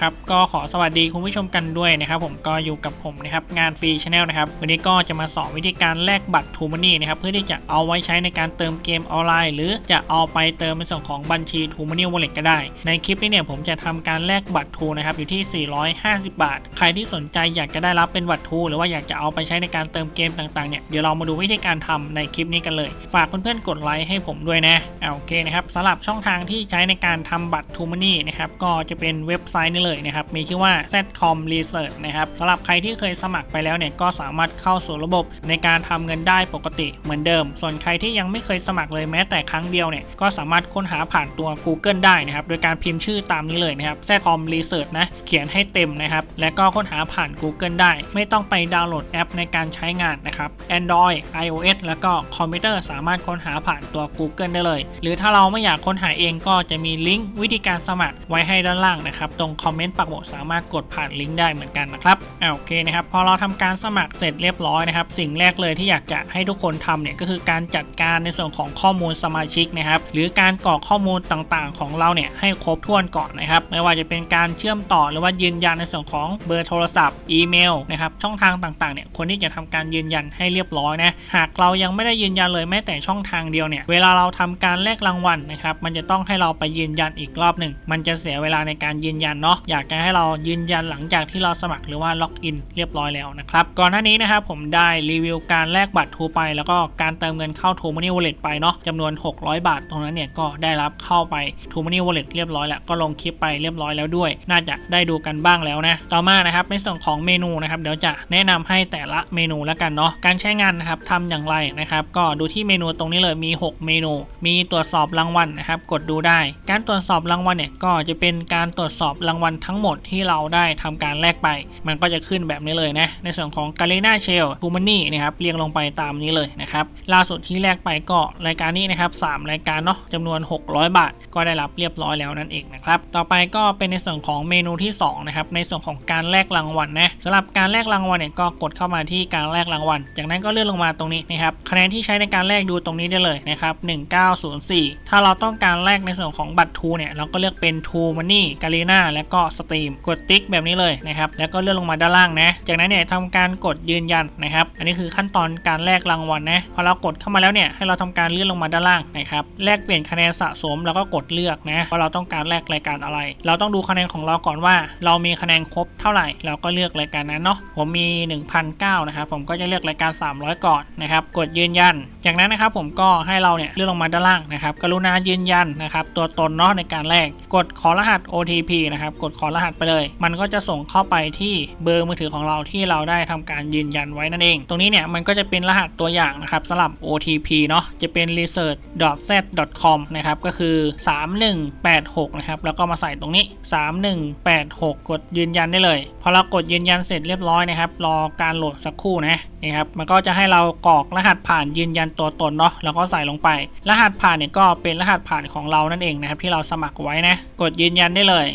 ครับก็ขอสวัสดีคุณผู้ชมกันด้วยนะครับผมก็อยู่กับผมนะครับงานฟรีชาแนลนะครับวันนี้ก็จะมาสอนวิธีการแลกบัตรทูมันนี่นะครับเพื่อที่จะเอาไว้ใช้ในการเติมเกมออนไลน์ หรือจะเอาไปเติมในส่วนของบัญชีทูมันนี่วอลเล็ตก็ได้ ในคลิปนี้เนี่ยผมจะทำการแลกบัตรทูนะครับอยู่ที่ 450 บาท ใครที่สนใจอยากจะได้รับเป็นบัตรทูหรือว่าอยากจะเอาไปใช้ในการเติมเกมต่างๆเนี่ยเดี๋ยวเรามาดูวิธีการทำในคลิปนี้กันเลย ฝากเพื่อนๆกดไลค์ให้ผมด้วยนะโอเคนะครับสำหรับช่องทางที่ใช้ในการทำบัตรทูมันนี่นะครับก็จะเป็นเว็บไซต์นี่เลยนะครับ มีชื่อว่า zcom research นะครับสำหรับใครที่เคยสมัครไปแล้วเนี่ยก็สามารถเข้าสู่ระบบในการทำเงินได้ปกติเหมือนเดิม ส่วนใครที่ยังไม่เคยสมัครเลยแม้แต่ครั้งเดียวเนี่ยก็สามารถค้นหาผ่านตัว Google ได้นะครับ โดยการพิมพ์ชื่อตามนี้เลยนะครับ zcom research นะ เขียนให้เต็มนะครับ และก็ค้นหาผ่าน Google ได้ ไม่ต้องไปดาวน์โหลดแอปในการใช้งานนะครับ Android iOS แล้วก็คอมพิวเตอร์สามารถค้นหาผ่านตัว Google ได้เลย หรือถ้าเราไม่อยากค้นหาเองก็จะมีลิงก์วิธีการสมัครไว้ให้ด้านล่างนะครับ ตรงคอมเมนต์ปักหมุดสามารถกดผ่านลิงก์ได้เหมือนกันนะครับอ่าโอเคนะครับพอเราทำการสมัครเสร็จเรียบร้อยนะครับ สิ่งแรกเลยที่อยากจะให้ทุกคนทำเนี่ยก็คือการจัดการในส่วนของข้อมูลสมาชิกนะครับหรือการกรอกข้อมูลต่างๆ ของเราเนี่ยให้ครบถ้วนก่อนนะครับไม่ว่าจะเป็นการเชื่อมต่อหรือว่ายืนยันในส่วนของเบอร์โทรศัพท์อีเมลนะครับช่องทางต่างๆเนี่ยคนที่จะทำการยืนยันให้เรียบร้อยนะหากเรายังไม่ได้ยืนยันเลยแม้แต่ช่องทางเดียวเนี่ยเวลาเราทำการแลกรางวัลนะครับมันจะต้องให้เราไปยืนยันอีกรอบหนึ่งมันจะเสียเวลาในการยืนยันเนาะอยากจะให้เรายืนยันหลังจากที่เราสมัครหรือว่าล็อกอินเรียบร้อยแล้วนะครับ ก่อนหน้านี้นะครับผมได้รีวิวการแลกบัตรทูไป แล้วก็การเติมเงินเข้าทูมันนี่วอลเล็ตไปเนาะจำนวน 600 บาท ตรงนั้นเนี่ยก็ได้รับเข้าไปทูมันนี่วอลเล็ตเรียบร้อยแล้วก็ลงคลิปไปเรียบร้อยแล้วด้วย น่าจะได้ดูกันบ้างแล้วนะต่อมานะครับในส่วนของเมนูนะครับเดี๋ยวจะแนะนำให้แต่ละเมนูแล้วกันเนาะการใช้งานนะครับทำอย่างไรนะครับก็ดูที่เมนูตรงนี้เลยมี 6 เมนู มีตรวจสอบรางวัลนะครับกดดูได้ การตรวจสอบรางวัลเนี่ยก็จะเป็นการตรวจสอบรางวัลทั้งหมดที่เราได้ทำการแลกไป มันก็จะขึ้นแบบนี้เลยนะ ในส่วนของกาเลนาเชลทูมันนี่นะครับเรียงลงไปตามนี้เลยนะครับ ล่าสุดที่แลกไปก็รายการนี้นะครับสามรายการเนาะจำนวน 600 บาท ก็ได้รับเรียบร้อยแล้วนั่นเองนะครับ ต่อไปก็เป็นในส่วนของเมนูที่สองนะครับ ในส่วนของการแลกรางวัลนะสำหรับการแลกรางวัลเนี่ยก็กดเข้ามาที่การแลกรางวัล จากนั้นก็เลื่อนลงมาตรงนี้นะครับ คะแนนที่ใช้ในการแลกดูตรงนี้ได้เลยนะครับ1904 ถ้าเราต้องการแลกในส่วนของบัตรทูเนี่ย เราก็เลือกเป็นทูมันนี่กาลีนาแล้วก็สตรีม กดติ๊กแบบนี้เลยนะครับ แล้วก็เลื่อนลงมาด้านล่างนะ จากนั้นเนี่ยทำการกดยืนยันนะครับ อันนี้คือขั้นตอนการแลกรางวัลนะ พอเรากดเข้ามาแล้วเนี่ย ให้เราทำการเลื่อนลงมาด้านล่างนะครับ แลกเปลี่ยนคะแนนสะสมแล้วก็กดเลือกนะ ว่าเราต้องการแลกรายการอะไร เราต้องดูคะแนนของเราก่อนว่า เรามีคะแนนครบเท่าไหร่ เราก็เลือกรายการนั้นเนาะ ผมมี 1,009นะครับ ผมก็จะเลือกรายการ 300 ก่อนนะครับ กดยืนยัน จากนั้นนะครับผมก็ให้เราเนี่ยเลื่อนลงมาด้านล่างนะครับ กรุณายืนยันนะครับ ตัวตนเนาะในการแลก กดขอรหัส OTP นะครับ กดขอรหัสไปเลย มันก็จะส่งเข้าไปที่เบอร์มือถือของเราที่เราได้ทำการยืนยันไว้นั่นเอง ตรงนี้เนี่ยมันก็จะเป็นรหัสตัวอย่างนะครับสำหรับ OTP เนาะจะเป็น research.z.com นะครับก็คือ 3186 นะครับแล้วก็มาใส่ตรงนี้ 3186 กดยืนยันได้เลย พอเรากดยืนยันเสร็จเรียบร้อยนะครับรอการโหลดสักครู่นะนี่ครับมันก็จะให้เรากรอกรหัสผ่านยืนยันตัวตนเนาะแล้วก็ใส่ลงไป รหัสผ่านเนี่ยก็เป็นรหัสผ่านของเรานั่นเองนะครับที่เราสมัครไว้นะกดยืนยันได้เลย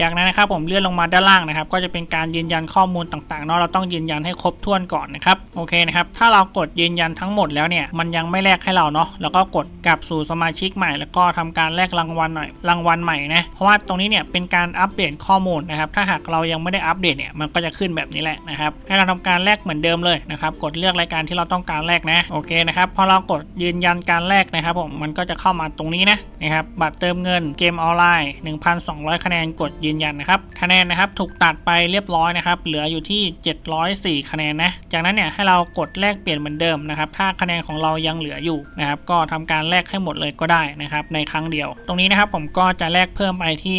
จากนั้นนะครับผมเลื่อนลงมาด้านล่างนะครับ ก็จะเป็นการยืนยันข้อมูลต่างๆเนาะเราต้องยืนยันให้ครบถ้วนก่อนนะครับโอเคนะครับถ้าเรากดยืนยันทั้งหมดแล้วเนี่ยมันยังไม่แลกให้เราเนาะแล้วก็กดกลับสู่สมาชิกใหม่ แล้วก็ทำการแลกรางวัลหน่อยรางวัลใหม่นะเพราะว่าตรงนี้เนี่ยเป็นการอัปเดตข้อมูลนะครับถ้าหากเรายังไม่ได้อัปเดตเนี่ยมันก็จะขึ้นแบบนี้แหละนะครับให้เราทำการแลกเหมือนเดิมเลยนะครับกดเลือกรายการที่เราต้องการแลกนะโอเคนะครับพอเรากดยืนยันการแลกนะครับผมมันก็จะเข้ามาตรงนี้นะนะครับบัตรเติมเงินเกมออนไลน์ 1,200 คะแนนกดยืนยันนะครับ คะแนนนะครับถูกตัดไปเรียบร้อยนะครับ เหลืออยู่ที่ 704 คะแนนนะ จากนั้นเนี่ยให้เรากดแลกเปลี่ยนเหมือนเดิมนะครับ ถ้าคะแนนของเรายังเหลืออยู่นะครับ ก็ทำการแลกให้หมดเลยก็ได้นะครับ ในครั้งเดียว ตรงนี้นะครับผมก็จะแลกเพิ่มไปที่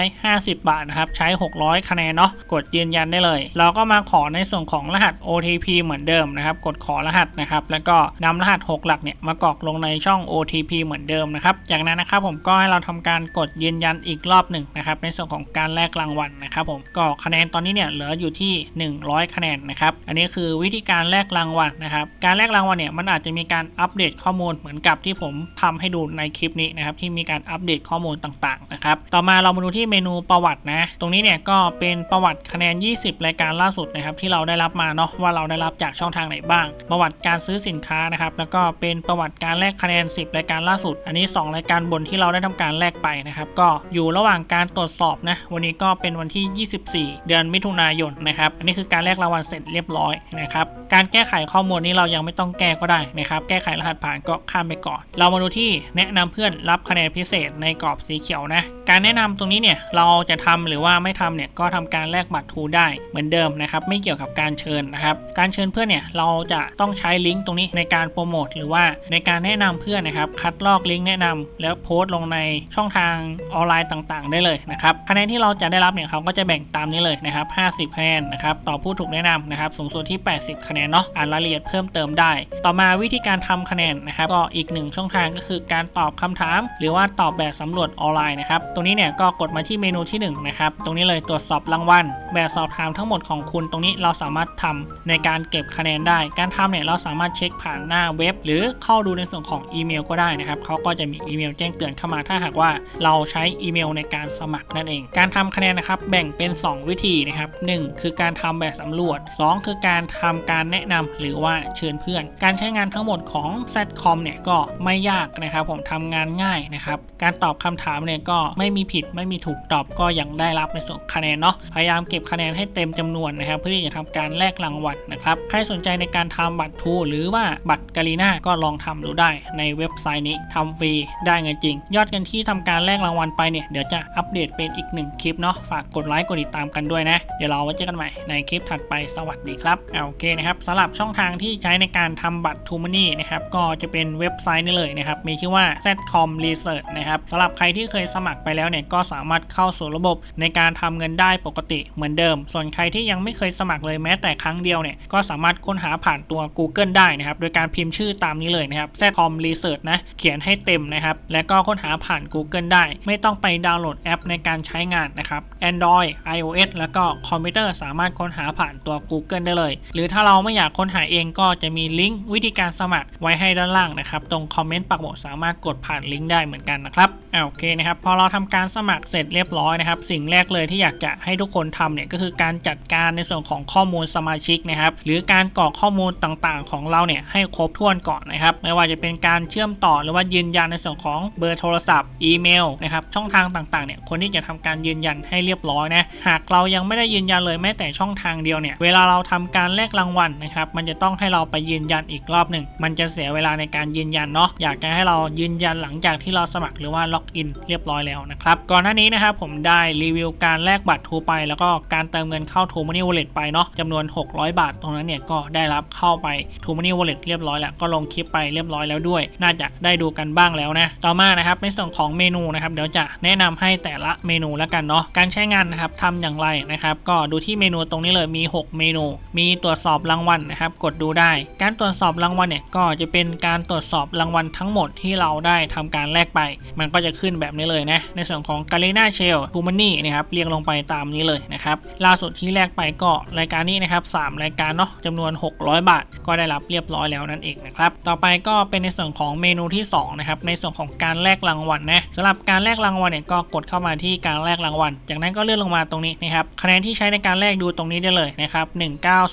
150 บาทนะครับ ใช้ 600 คะแนนเนาะ กดยืนยันได้เลย เราก็มาขอในส่วนของรหัส OTP เหมือนเดิมนะครับ กดขอรหัสนะครับ แล้วก็นำรหัส 6 หลักเนี่ยมากรอกลงในช่อง OTP เหมือนเดิมนะครับ จากนั้นนะครับผมก็ให้เราทำการกดยืนยันอีกรอบหนึ่งนะครับ ในส่วนของการแลกรางวัลนะครับผมก็คะแนนตอนนี้เนี่ยเหลืออยู่ที่ 100 คะแนนนะครับอันนี้คือวิธีการแลกรางวัลนะครับการแลกรางวัลเนี่ยมันอาจจะมีการอัปเดตข้อมูลเหมือนกับที่ผมทำให้ดูในคลิปนี้นะครับที่มีการอัปเดตข้อมูลต่างๆนะครับต่อมาเรามาดูที่เมนูประวัตินะ ตรงนี้เนี่ยก็เป็นประวัติคะแนน 20 รายการล่าสุดนะครับที่เราได้รับมาเนาะว่าเราได้รับจากช่องทางไหนบ้าง ประวัติการซื้อสินค้านะครับแล้วก็เป็นประวัติการแลกคะแนน 10 รายการล่าสุด อันนี้ 2 รายการบนที่เราได้ทำการแลกไปนะครับก็อยู่ระหว่างการตรวจสอบนะวันนี้ก็เป็นวันที่ 24 เดือนมิถุนายนนะครับอันนี้คือการแลกรางวัลเสร็จเรียบร้อยนะครับการแก้ไขข้อมูลนี้เรายังไม่ต้องแก้ก็ได้นะครับแก้ไขรหัสผ่านก็ข้ามไปก่อน เรามาดูที่แนะนำเพื่อนรับคะแนนพิเศษในกรอบสีเขียวนะการแนะนำตรงนี้เนี่ยเราจะทำหรือว่าไม่ทำเนี่ยก็ทำการแลกบัตรทูได้เหมือนเดิมนะครับไม่เกี่ยวกับการเชิญนะครับการเชิญเพื่อนเนี่ยเราจะต้องใช้ลิงก์ตรงนี้ในการโปรโมทหรือว่าในการแนะนำเพื่อนนะครับคัดลอกลิงก์แนะนำแล้วโพสต์ลงในช่องทางออนไลน์ต่างๆ ได้เลยนะครับคะแนนที่เราจะได้รับเนี่ยเขาก็จะแบ่งตามนี้เลยนะครับ 50 คะแนนนะครับต่อผู้ถูกแนะนำนะครับสูงสุดที่ 80 คะแนนเนาะอ่านรายละเอียดเพิ่มเติมได้ ต่อมาวิธีการทำคะแนนนะครับก็อีกหนึ่งช่องทางก็คือการตอบคำถาม หรือว่าตอบแบบสำรวจออนไลน์นะครับตรงนี้เนี่ยก็กดมาที่เมนูที่หนึ่งนะครับตรงนี้เลยตรวจสอบรางวัลแบบสอบถามทั้งหมดของคุณ ตรงนี้เราสามารถทำในการเก็บคะแนนได้ การทำเนี่ยเราสามารถเช็คผ่านหน้าเว็บ หรือเข้าดูในส่วนของอีเมลก็ได้นะครับเขาก็จะมีอีเมลแจ้งเตือนเข้ามาถ้าหากว่าเราใช้อีเมลในการสมัครนั่นเองการทำคะแนนนะครับแบ่งเป็น 2 วิธีนะครับ 1 คือการทำแบบสำรวจ 2 คือการทำการแนะนำหรือว่าเชิญเพื่อน การใช้งานทั้งหมดของ Zcom เนี่ยก็ไม่ยากนะครับผมทำงานง่ายนะครับ การตอบคำถามเนี่ยก็ไม่มีผิดไม่มีถูกตอบก็ยังได้รับในส่วนคะแนนเนาะพยายามเก็บคะแนนให้เต็มจำนวนนะครับ เพื่อที่จะทำการแลกรางวัลนะครับใครสนใจในการทำบัตรทูหรือว่าบัตรกาลีนาก็ลองทำดูได้ในเว็บไซต์นี้ทำฟรีได้เงินจริง ยอดเงินที่ทำการแลกรางวัลไปเนี่ยเดี๋ยวจะอัปเดตเป็นอีกหนึ่งคลิปเนาะฝากกดไลค์กดติดตามกันด้วยนะ เดี๋ยวเราไว้เจอกันใหม่ในคลิปถัดไปสวัสดีครับโอเคนะครับสำหรับช่องทางที่ใช้ในการทำบัตรทูมานี่นะครับก็จะเป็นเว็บไซต์นี่เลยนะครับมีชื่อว่า zcom research นะครับสำหรับใครที่เคยสมัครไปแล้วเนี่ยก็สามารถเข้าสู่ระบบในการทำเงินได้ปกติเหมือนเดิม ส่วนใครที่ยังไม่เคยสมัครเลยแม้แต่ครั้งเดียวเนี่ยก็สามารถค้นหาผ่านตัว Google ได้นะครับโดยการพิมพ์ชื่อตามนี้เลยนะครับ zcom research นะเขียนให้เต็มนะครับแล้วก็ค้นหาผ่าน Google ได้ ไม่ต้องไปดาวน์โหลดแอปในการใช้้งานนะครับ Android iOS แล้วก็คอมพิวเตอร์สามารถค้นหาผ่านตัว Google ได้เลย หรือถ้าเราไม่อยากค้นหาเองก็จะมีลิงก์วิธีการสมัครไว้ให้ด้านล่างนะครับ ตรงคอมเมนต์ปักหมุดสามารถกดผ่านลิงก์ได้เหมือนกันนะครับอ่าโอเคนะครับ พอเราทำการสมัครเสร็จเรียบร้อยนะครับ สิ่งแรกเลยที่อยากจะให้ทุกคนทำเนี่ยก็คือการจัดการในส่วนของข้อมูลสมาชิกนะครับหรือการกรอกข้อมูลต่างๆ ของเราเนี่ยให้ครบถ้วนก่อนนะครับไม่ว่าจะเป็นการเชื่อมต่อหรือว่ายืนยันในส่วนของเบอร์โทรศัพท์อีเมลนะครับช่องทางต่างๆเนี่ยคนที่จะทำการยืนยันให้เรียบร้อยนะ หากเรายังไม่ได้ยืนยันเลยแม้แต่ช่องทางเดียวเนี่ย เวลาเราทำการแลกรางวัลนะครับ มันจะต้องให้เราไปยืนยันอีกรอบหนึ่ง มันจะเสียเวลาในการยืนยันเนาะ อยากจะให้เรายืนยันหลังจากที่เราสมัครหรือว่าล็อกอินเรียบร้อยแล้วนะครับ ก่อนหน้านี้นะครับผมได้รีวิวการแลกบัตรทูไป แล้วก็การเติมเงินเข้า t ูมันนี่วอลเล็ตไปเนาะจำนวน 600 บาท ตรงนั้นเนี่ยก็ได้รับเข้าไป t ูมันนี่วอลเล็ตเรียบร้อยแล้วก็ลงคลิปไปเรียบร้อยแล้วด้วย น่าจะได้ดูกันบ้างแล้วนะ ต่อมานะครับในส่วนของเมนูนะครับเดี๋ยวจะแนะนำให้แต่ละเมนูแล้วกันเนาะการใช้งานนะครับทำอย่างไรนะครับ ก็ดูที่เมนูตรงนี้เลยมี 6 เมนู มีตรวจสอบรางวัลนะครับ กดดูได้ การตรวจสอบรางวัลเนี่ยก็จะเป็นการตรวจสอบรางวัลทั้งหมดที่เราได้ทำการแลกไป มันก็จะขึ้นแบบนี้เลยนะในส่วนของกาเลน่าเชลทูมันนี่นะครับเรียงลงไปตามนี้เลยนะครับล่าสุดที่แลกไปก็รายการนี้นะครับ3รายการเนาะจำนวน 600 บาท ก็ได้รับเรียบร้อยแล้วนั่นเองนะครับต่อไปก็เป็นในส่วนของเมนูที่2นะครับในส่วนของการแลกรางวัลนะสำหรับการแลกรางวัลเนี่ยก็กดเข้ามาที่การแลกรางวัล จากนั้นก็เลื่อนลงมาตรงนี้นะครับ คะแนนที่ใช้ในการแลกดูตรงนี้ได้เลยนะครับ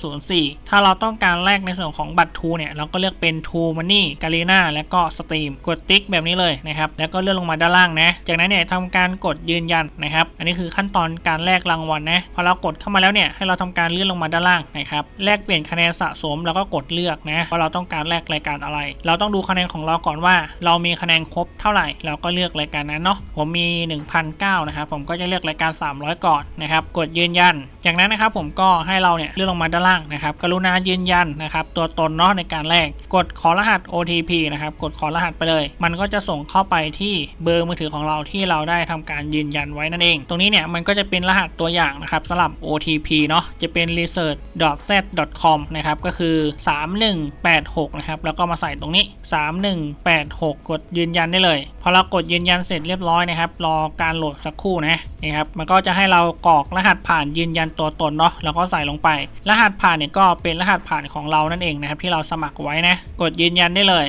1904 ถ้าเราต้องการแลกในส่วนของบัตรทูเนี่ยเราก็เลือกเป็นทูมันนี่กาลีนาและก็สตรีมกดติ๊กแบบนี้เลยนะครับ แล้วก็เลื่อนลงมาด้านล่างนะ จากนั้นเนี่ยทำการกดยืนยันนะครับ อันนี้คือขั้นตอนการแลกรางวัลนะ พอเรากดเข้ามาแล้วเนี่ยให้เราทำการเลื่อนลงมาด้านล่างนะครับ แลกเปลี่ยนคะแนนสะสมแล้วก็กดเลือกนะว่าเราต้องการแลกรายการอะไร เราต้องดูคะแนนของเราก่อนว่า เรามีคะแนนครบเท่าไหร่ เราก็เลือกรายการนั้นเนาะ ผมมี 1,009นะครับผมก็จะเลือกรายการ 300 ก่อนนะครับ กดยืนยัน จากนั้นนะครับผมก็ให้เราเนี่ยเลื่อนลงมาด้านล่างนะครับ กรุณายืนยันนะครับ ตัวตนเนาะในการแลกกดขอรหัส OTP นะครับ กดขอรหัสไปเลย มันก็จะส่งเข้าไปที่เบอร์มือถือของเราที่เราได้ทำการยืนยันไว้นั่นเอง ตรงนี้เนี่ยมันก็จะเป็นรหัสตัวอย่างนะครับสำหรับ OTP เนาะ จะเป็น research.z.com นะครับ ก็คือ 3186 นะครับ แล้วก็มาใส่ตรงนี้ 3186 กดยืนยันได้เลย พอเรากดยืนยันเสร็จเรียบร้อยนะครับ รอการโหลดสักครู่นะนี่ครับมันก็จะให้เรากรอกรหัสผ่านยืนยันตัวตนเนาะแล้วก็ใส่ลงไป รหัสผ่านเนี่ยก็เป็นรหัสผ่านของเรานั่นเองนะครับที่เราสมัครไว้นะกดยืนยันได้เลย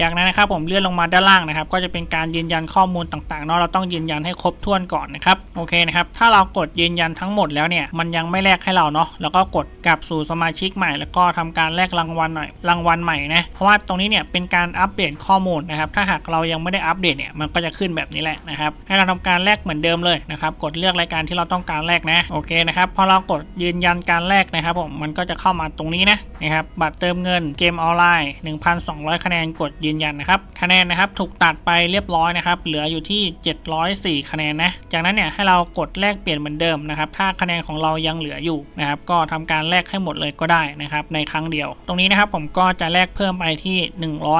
จากนั้นนะครับผมเลื่อนลงมาด้านล่างนะครับ ก็จะเป็นการยืนยันข้อมูลต่างๆเนาะเราต้องยืนยันให้ครบถ้วนก่อนนะครับโอเคนะครับถ้าเรากดยืนยันทั้งหมดแล้วเนี่ยมันยังไม่แลกให้เราเนาะแล้วก็กดกลับสู่สมาชิกใหม่ แล้วก็ทำการแลกรางวัลหน่อยรางวัลใหม่นะเพราะว่าตรงนี้เนี่ยเป็นการอัปเดตข้อมูลนะครับถ้าหากเรายังไม่ได้อัปเดตเนี่ยมันก็จะขึ้นแบบนี้แหละนะครับให้เราทำการแลกเหมือนเดิมเลยนะครับกดเลือกรายการที่เราต้องการแลกนะโอเคนะครับพอเรากดยืนยันการแลกนะครับผมมันก็จะเข้ามาตรงนี้นะนะครับบัตรเติมเงินเกมออนไลน์ 1,200 คะแนนกดยืนยันนะครับ คะแนนนะครับถูกตัดไปเรียบร้อยนะครับ เหลืออยู่ที่ 704 คะแนนนะ จากนั้นเนี่ยให้เรากดแลกเปลี่ยนเหมือนเดิมนะครับ ถ้าคะแนนของเรายังเหลืออยู่นะครับ ก็ทำการแลกให้หมดเลยก็ได้นะครับ ในครั้งเดียว ตรงนี้นะครับผมก็จะแลกเพิ่มไปที่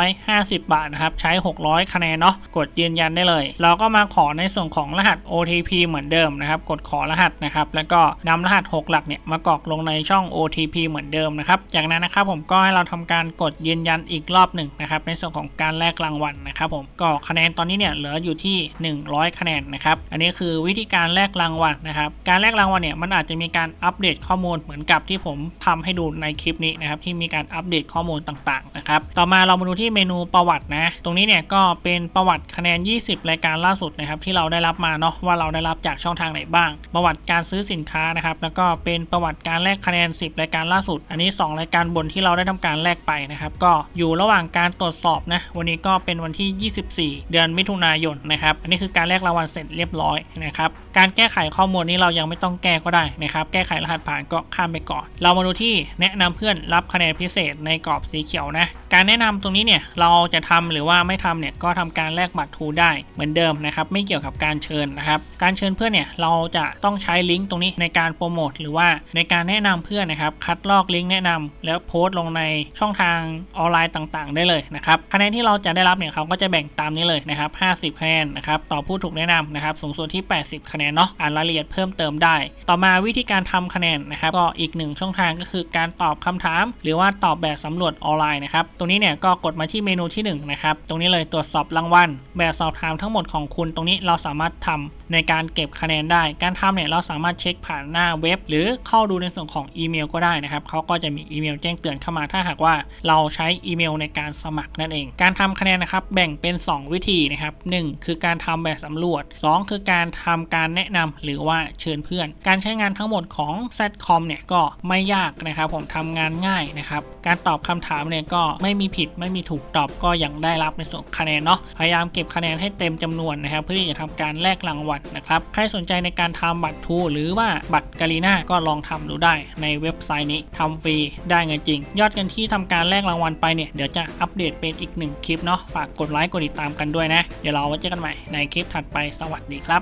150 บาทนะครับ ใช้ 600 คะแนนเนาะ กดยืนยันได้เลย เราก็มาขอในส่วนของรหัส OTP เหมือนเดิมนะครับ กดขอรหัสนะครับ แล้วก็นำรหัส 6 หลักเนี่ยมากรอกลงในช่อง OTP เหมือนเดิมนะครับ จากนั้นนะครับผมก็ให้เราทำการกดยืนยันอีกรอบหนึ่งนะครับ ในส่วนของการแลกรางวัลนะครับผมก็คะแนนตอนนี้เนี่ยเหลืออยู่ที่ 100 คะแนนนะครับอันนี้คือวิธีการแลกรางวัลนะครับการแลกรางวัลเนี่ยมันอาจจะมีการอัปเดตข้อมูลเหมือนกับที่ผมทำให้ดูในคลิปนี้นะครับที่มีการอัปเดตข้อมูลต่างๆนะครับต่อมาเรามาดูที่เมนูประวัตินะ ตรงนี้เนี่ยก็เป็นประวัติคะแนน 20 รายการล่าสุดนะครับที่เราได้รับมาเนาะว่าเราได้รับจากช่องทางไหนบ้าง ประวัติการซื้อสินค้านะครับแล้วก็เป็นประวัติการแลกคะแนน 10 รายการล่าสุด อันนี้ 2 รายการบนที่เราได้ทำการแลกไปนะครับก็อยู่ระหว่างการตรวจสอบนะวันนี้ก็เป็นวันที่ 24 เดือนมิถุนายนนะครับอันนี้คือการแลกรางวัลเสร็จเรียบร้อยนะครับการแก้ไขข้อมูลนี้เรายังไม่ต้องแก้ก็ได้นะครับแก้ไขรหัสผ่านก็ข้ามไปก่อน เรามาดูที่แนะนำเพื่อนรับคะแนนพิเศษในกรอบสีเขียวนะการแนะนำตรงนี้เนี่ยเราจะทำหรือว่าไม่ทำเนี่ยก็ทำการแลกบัตรทูได้เหมือนเดิมนะครับไม่เกี่ยวกับการเชิญนะครับการเชิญเพื่อนเนี่ยเราจะต้องใช้ลิงก์ตรงนี้ในการโปรโมทหรือว่าในการแนะนำเพื่อนนะครับคัดลอกลิงก์แนะนำแล้วโพสต์ลงในช่องทางออนไลน์ต่างๆ ได้เลยนะครับคะแนนที่เราจะได้รับเนี่ยเขาก็จะแบ่งตามนี้เลยนะครับ 50 คะแนนนะครับต่อผู้ถูกแนะนำนะครับสูงสุดที่ 80 คะแนนเนาะอ่านรายละเอียดเพิ่มเติมได้ ต่อมาวิธีการทำคะแนนนะครับก็อีกหนึ่งช่องทางก็คือการตอบคำถาม หรือว่าตอบแบบสำรวจออนไลน์นะครับตรงนี้เนี่ยก็กดมาที่เมนูที่1นะครับตรงนี้เลยตรวจสอบรางวัลแบบสอบถามทั้งหมดของคุณ ตรงนี้เราสามารถทำในการเก็บคะแนนได้ การทำเนี่ยเราสามารถเช็คผ่านหน้าเว็บ หรือเข้าดูในส่วนของอีเมลก็ได้นะครับเขาก็จะมีอีเมลแจ้งเตือนเข้ามาถ้าหากว่าเราใช้อีเมลในการสมัครนั่นเองการทำคะแนนนะครับแบ่งเป็น 2 วิธีนะครับ 1 คือการทำแบบสำรวจ 2 คือการทำการแนะนำหรือว่าเชิญเพื่อน การใช้งานทั้งหมดของ Zcom เนี่ยก็ไม่ยากนะครับผมทำงานง่ายนะครับ การตอบคำถามเนี่ยก็ไม่มีผิดไม่มีถูกตอบก็ยังได้รับในส่วนคะแนนเนาะพยายามเก็บคะแนนให้เต็มจำนวนนะครับ เพื่อที่จะทำการแลกรางวัลนะครับใครสนใจในการทำบัตรทูหรือว่าบัตรกาลีนาก็ลองทำดูได้ในเว็บไซต์นี้ทำฟรีได้เงินจริง ยอดเงินที่ทำการแลกรางวัลไปเนี่ยเดี๋ยวจะอัปเดตเป็นอีกหนึ่งคลิปเนาะฝากกดไลค์กดติดตามกันด้วยนะ เดี๋ยวเราไว้เจอกันใหม่ในคลิปถัดไปสวัสดีครับ